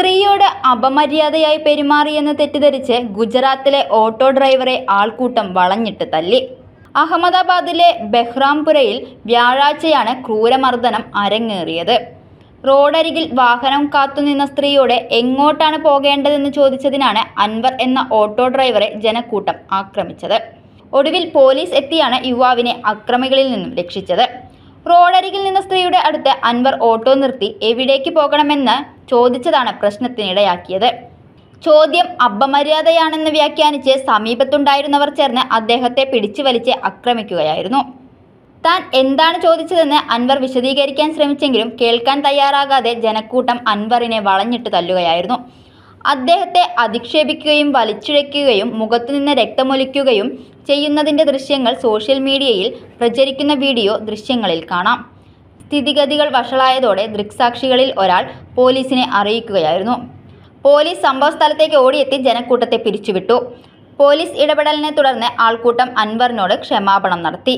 സ്ത്രീയോട് അപമര്യാദയായി പെരുമാറിയെന്ന് തെറ്റിദ്ധരിച്ച് ഗുജറാത്തിലെ ഓട്ടോ ഡ്രൈവറെ ആൾക്കൂട്ടം വളഞ്ഞിട്ട് തല്ലി. അഹമ്മദാബാദിലെ ബെഹ്റാംപുരയിൽ വ്യാഴാഴ്ചയാണ് ക്രൂരമർദ്ദനം അരങ്ങേറിയത്. റോഡരികിൽ വാഹനം കാത്തുനിന്ന സ്ത്രീയോട് എങ്ങോട്ടാണ് പോകേണ്ടതെന്ന് ചോദിച്ചതിനാണ് അൻവർ എന്ന ഓട്ടോ ഡ്രൈവറെ ജനക്കൂട്ടം ആക്രമിച്ചത്. ഒടുവിൽ പോലീസ് എത്തിയാണ് യുവാവിനെ അക്രമികളിൽ നിന്നും രക്ഷിച്ചത്. റോഡരികിൽ നിന്ന സ്ത്രീയുടെ അടുത്ത് അൻവർ ഓട്ടോ നിർത്തി എവിടേക്ക് പോകണമെന്ന് ചോദിച്ചതാണ് പ്രശ്നത്തിനിടയാക്കിയത്. ചോദ്യം അപമര്യാദയാണെന്ന് വ്യാഖ്യാനിച്ച് സമീപത്തുണ്ടായിരുന്നവർ ചേർന്ന് അദ്ദേഹത്തെ പിടിച്ചു വലിച്ച് ആക്രമിക്കുകയായിരുന്നു. താൻ എന്താണ് ചോദിച്ചതെന്ന് അൻവർ വിശദീകരിക്കാൻ ശ്രമിച്ചെങ്കിലും കേൾക്കാൻ തയ്യാറാകാതെ ജനക്കൂട്ടം അൻവറിനെ വളഞ്ഞിട്ട് തല്ലുകയായിരുന്നു. അദ്ദേഹത്തെ അധിക്ഷേപിക്കുകയും വലിച്ചിഴയ്ക്കുകയും മുഖത്തുനിന്ന് രക്തമൊലിക്കുകയും ചെയ്യുന്നതിന്റെ ദൃശ്യങ്ങൾ സോഷ്യൽ മീഡിയയിൽ പ്രചരിക്കുന്ന വീഡിയോ ദൃശ്യങ്ങളിൽ കാണാം. സ്ഥിതിഗതികൾ വഷളായതോടെ ദൃക്സാക്ഷികളിൽ ഒരാൾ പോലീസിനെ അറിയിക്കുകയായിരുന്നു. പോലീസ് സംഭവസ്ഥലത്തേക്ക് ഓടിയെത്തി ജനക്കൂട്ടത്തെ പിരിച്ചുവിട്ടു. പോലീസ് ഇടപെടലിനെ തുടർന്ന് ആൾക്കൂട്ടം അൻവറിനോട് ക്ഷമാപണം നടത്തി.